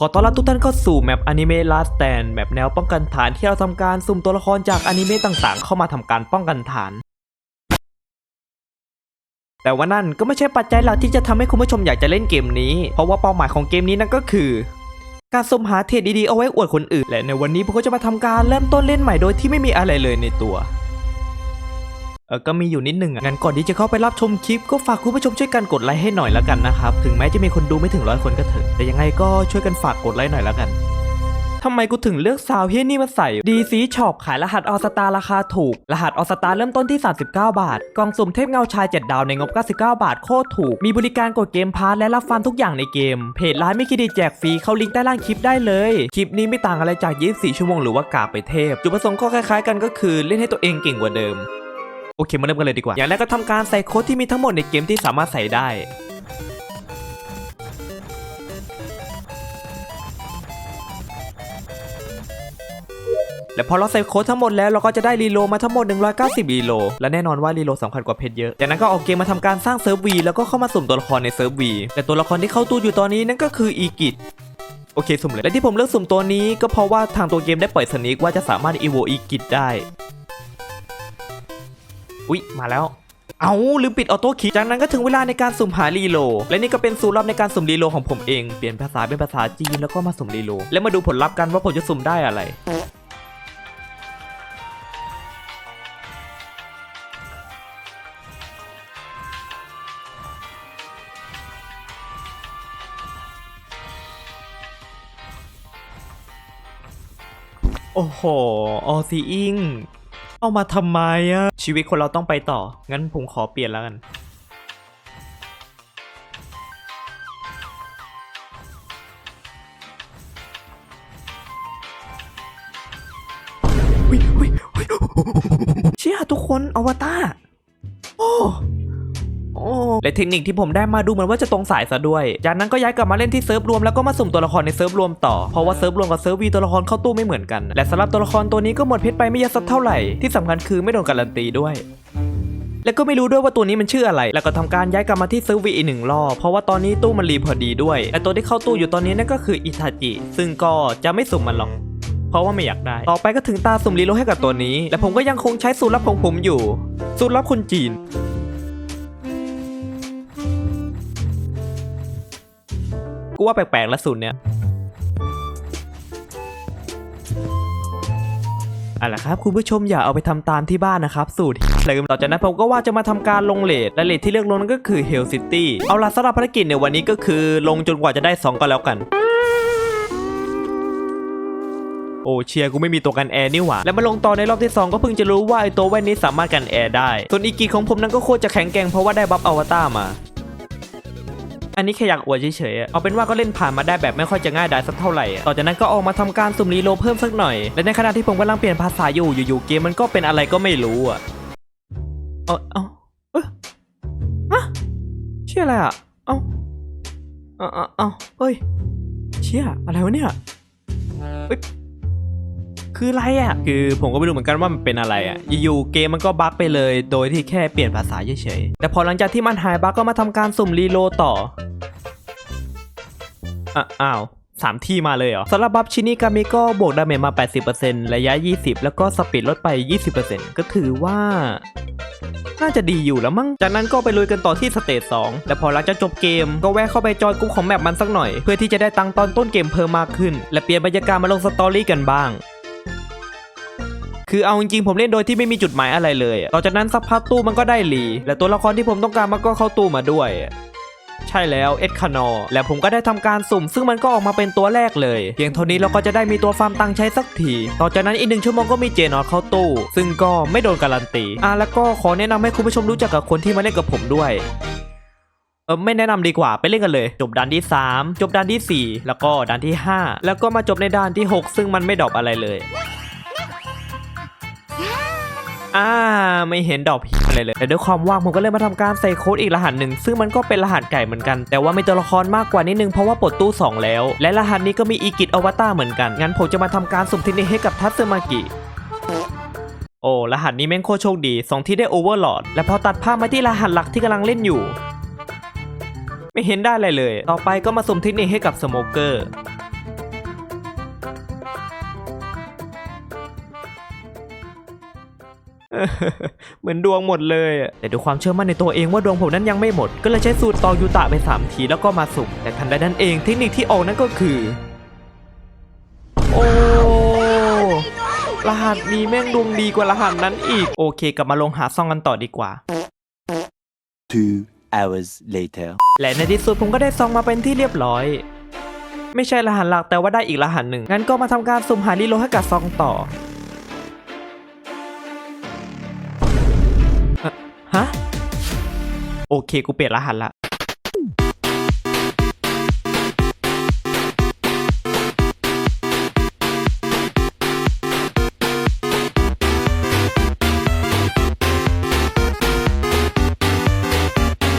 ขอต้อนรับทุกท่านเข้าสู่แมปอนิเมะลาสแตนแมปแนวป้องกันฐานที่เราทำการสุ่มตัวละครจากอนิเมะต่างๆ เข้ามาทำการป้องกันฐาน แต่ว่านั่นก็ไม่ใช่ปัจจัยหลักที่จะทำให้คุณผู้ชมอยากจะเล่นเกมนี้ เพราะว่าเป้าหมายของเกมนี้นั่นก็คือ การสุ่มหาเทรดดีๆเอาไว้อวดคนอื่น และในวันนี้ผมก็จะมาทำการเริ่มต้นเล่นใหม่โดยที่ไม่มีอะไรเลยในตัว เออก็มีอยู่นิดหนึ่งอะงั้นก่อนที่จะเข้าไปรับชมคลิป ก็ฝากคุณผู้ชมช่วยกันกดไลค์ให้หน่อยแล้วกันนะครับ ถึงแม้จะมีคนดูไม่ถึงร้อยคนก็เถอะ แต่ยังไงก็ช่วยกันฝากกดไลค์หน่อยแล้วกันทำไมกูถึงเลือกซาวเฮียนี่มาใส่ดีซีช็อปขายรหัสออสตาราคาถูก รหัสออสตาเริ่มต้นที่ 39 บาท กล่องสุ่มเทพเงาชาย 7 ดาวในงบ 99 บาท โคตรถูก มีบริการกดเกมพาร์ทและรับฟันทุกอย่างในเกม เพจร้านไม่คิดดีแจกฟรี เข้าลิงก์ใต้ล่างคลิปได้เลย คลิปนี้ไม่ต่างอะไรจาก 24 ชั่วโมงหรือว่ากาไปเทพ จุดประสงค์ก็คล้ายๆกันก็คือเล่นให้ตัวเองเก่งกว่าเดิม โอเคมาเริ่มกันเลยดีกว่า อย่างแรกก็ทำการใส่โค้ดที่มีทั้งหมดในเกมที่สามารถใส่ได้และพอเราใส่โค้ดทั้งหมดแล้วเราก็จะได้รีโลมาทั้งหมด 190 รีโล และแน่นอนว่ารีโลสำคัญกว่าเพชรเยอะ จากนั้นก็ออกเกมมาทำการสร้างเซิร์ฟวีแล้วก็เข้ามาสุ่มตัวละครในเซิร์ฟวีแต่ตัวละครที่เข้าตู้อยู่ตอนนี้นั่นก็คืออีกิจโอเคสุ่มเลย และที่ผมเลือกสุ่มตัวนี้ก็เพราะว่าทางตัวเกมได้ปล่อยสนิกว่าจะสามารถอีโวอีกิจได้ อุ๊ย มาแล้ว เอาลืมปิดออโต้คิจากนั้นก็ถึงเวลาในการสุ่มหารีโล และนี่ก็เป็นสูตรลับในการสุ่มรีโลของผมเอง เปลี่ยนภาษาเป็นภาษาจีนแล้วก็มาสุ่มรีโล และมาดูผลลัพธ์กันว่าผมจะสุ่มได้อะไร โอ้โห ออซีอิง เอามาทำไมอะชีวิตคนเราต้องไปต่อ งั้นผมขอเปลี่ยนแล้วกันอุ๊ยอุ๊ยอุ๊ยเชี่ยทุกคนอวตารโอ้โอ้ และเทคนิคที่ผมได้มาดูเหมือนว่าจะตรงสายซะด้วย จากนั้นก็ย้ายกลับมาเล่นที่เซิร์ฟรวมแล้วก็มาสุ่มตัวละครในเซิร์ฟรวมต่อ เพราะว่าเซิร์ฟรวมกับเซิร์ฟวีตัวละครเข้าตู้ไม่เหมือนกัน และสำหรับตัวละครตัวนี้ก็หมดเพชรไปไม่เยอะสักเท่าไหร่ ที่สำคัญคือไม่โดนการันตีด้วยแล้วก็ไม่รู้ด้วยว่าตัวนี้มันชื่ออะไร แล้วก็ทำการย้ายกลับมาที่เซิร์ฟวีอีกหนึ่งรอบ เพราะว่าตอนนี้ตู้มันรีพอดีด้วยและตัวที่เข้าตู้อยู่ตอนนี้นั่นก็คืออิทาจิ ซึ่งก็จะไม่สุ่มมันหรอก เพราะว่าไม่อยากได้ ต่อไปก็ถึงตาสุ่มรีโลให้กับตัวนี้ และผมก็ยังคงใช้สูตรลับของผมอยู่ สูตรลับคนจีน ว่าแปลกๆล้วสูตรเนี้ยเอาละครับคุณผู้ชมอย่าเอาไปทำตามที่บ้านนะครับ สูตรเดิมต่อจากนั้นผมก็ว่าจะมาทำการลงเลทและเลทที่เลือกลงนั่นก็คือ Hell City เอาล่ะสำหรับภารกิจในวันนี้ก็คือลงจนกว่าจะได้ 2 ก็แล้วกัน โอ้เชียร์กูไม่มีตัวกันแอร์นี่หว่า แล้วมาลงต่อในรอบที่ 2 ก็เพิ่งจะรู้ว่าไอตัวแว่นนี้สามารถกันแอร์ได้ ส่วนอีกกีของผมนั้นก็โคตรจะแข็งแกร่งเพราะว่าได้บัฟอวตารมา อันนี้แค่อยากอวดเฉยๆเอาเป็นว่าก็เล่นผ่านมาได้แบบไม่ค่อยจะง่ายดายสักเท่าไหร่ต่อจากนั้นก็ออกมาทำการสุ่มรีโลเพิ่มสักหน่อย และในขณะที่ผมกำลังเปลี่ยนภาษาอยู่อยู่ๆเกมมันก็เป็นอะไรก็ไม่รู้อะเอาเอาเอะอะเชื่ออะไรอะเอาเอาเอาเอเฮ้ยเชี่ยอะไรวะเนี่ย คืออะไรอะ คือผมก็ไม่รู้เหมือนกันว่ามันเป็นอะไรอะ อยู่ๆเกมมันก็บั๊กไปเลย โดยที่แค่เปลี่ยนภาษาเฉยๆ แต่พอหลังจากที่มันหายบั๊กก็มาทำการสุ่มรีโลต่ออะอ้าวสามที่มาเลยเหรอสำหรับบัฟชินิกามิก็บวกดาเมจมา 80%ระยะ 20 แล้วก็สปีดลดไป 20%ก็ถือว่า น่าจะดีอยู่แล้วมั้ง จากนั้นก็ไปลุยกันต่อที่สเตจ2แต่พอหลังจากจบเกม ก็แวะเข้าไปจอยกลุ่มของแมปมันสักหน่อย เพื่อที่จะได้ตังตอนต้นเกมเพิ่มมากขึ้น และเปลี่ยนบรรยากาศมาลงสตอรี่กันบ้าง คือเอาจริงๆผมเล่นโดยที่ไม่มีจุดหมายอะไรเลยต่อจากนั้นสักพักตู้มันก็ได้รีและตัวละครที่ผมต้องการมันก็เข้าตู้มาด้วยใช่แล้วเอ็ดคานอและผมก็ได้ทำการสุ่ม ซึ่งมันก็ออกมาเป็นตัวแรกเลยเพียงเท่านี้เราก็จะได้มีตัวฟาร์มตังใช้สักทีต่อจากนั้นอีกหนึ่งชั่วโมงก็มีเจนอตเข้าตู้ ซึ่งก็ไม่โดนการันตีอะแล้วก็ขอแนะนำให้คุณผู้ชมรู้จักกับคนที่มาเล่นกับผมด้วยเออไม่แนะนำดีกว่าไปเล่นกันเลย จบด่านที่ 3 จบด่านทีสี่ 4 แล้วก็ด่านที่ 5 แล้วก็มาจบในด่านที่ 6 ซึ่งมันไม่ดรอปอะไรเลย อ่าไม่เห็นดอกพีอะไรเลย แต่ด้วยความว่างผมก็เลยมาทำการใส่โค้ดอีกรหัสหนึ่งซึ่งมันก็เป็นรหัสไก่เหมือนกัน แต่ว่ามีตัวละครมากกว่านิดนึงเพราะว่าปลดตู้ 2 แล้ว และรหัสนี้ก็มีอีกิจอวตารเหมือนกัน งั้นผมจะมาทำการสุ่มทคนิคให้กับทัตสึมากิโอ้รหัสนี้แม่งโคตรโชคดีสองที่ได้โอเวอร์ลอดและพอตัดภาพมาที่รหัสหลักที่กำลังเล่นอยู่ ไม่เห็นได้อะไรเลย ต่อไปก็มาสุ่มเทคนิคให้กับสโมเกอร์ เหมือนดวงหมดเลยอะแต่ด้วยความเชื่อมั่นในตัวเองว่าดวงผมนั้นยังไม่หมด ก็เลยใช้สูตรตองยูตะไปสามทีแล้วก็มาสุ่มแต่ทันใดนั้นเองเทคนิคที่ออกนั่นก็คือ โอ้รหัสนี้แม่งดวงดีกว่ารหัสนั้นอีก โอเค กลับมาลงหาซองกันต่อดีกว่า Two hours later. และในที่สุดผมก็ได้ซองมาเป็นที่เรียบร้อย ไม่ใช่รหัสหลักแต่ว่าได้อีกรหัสหนึ่งงั้นก็มาทำการสุ่มหารีโหลดให้กับซองต่อ โอเคกูเปลี่ยนรหัสละ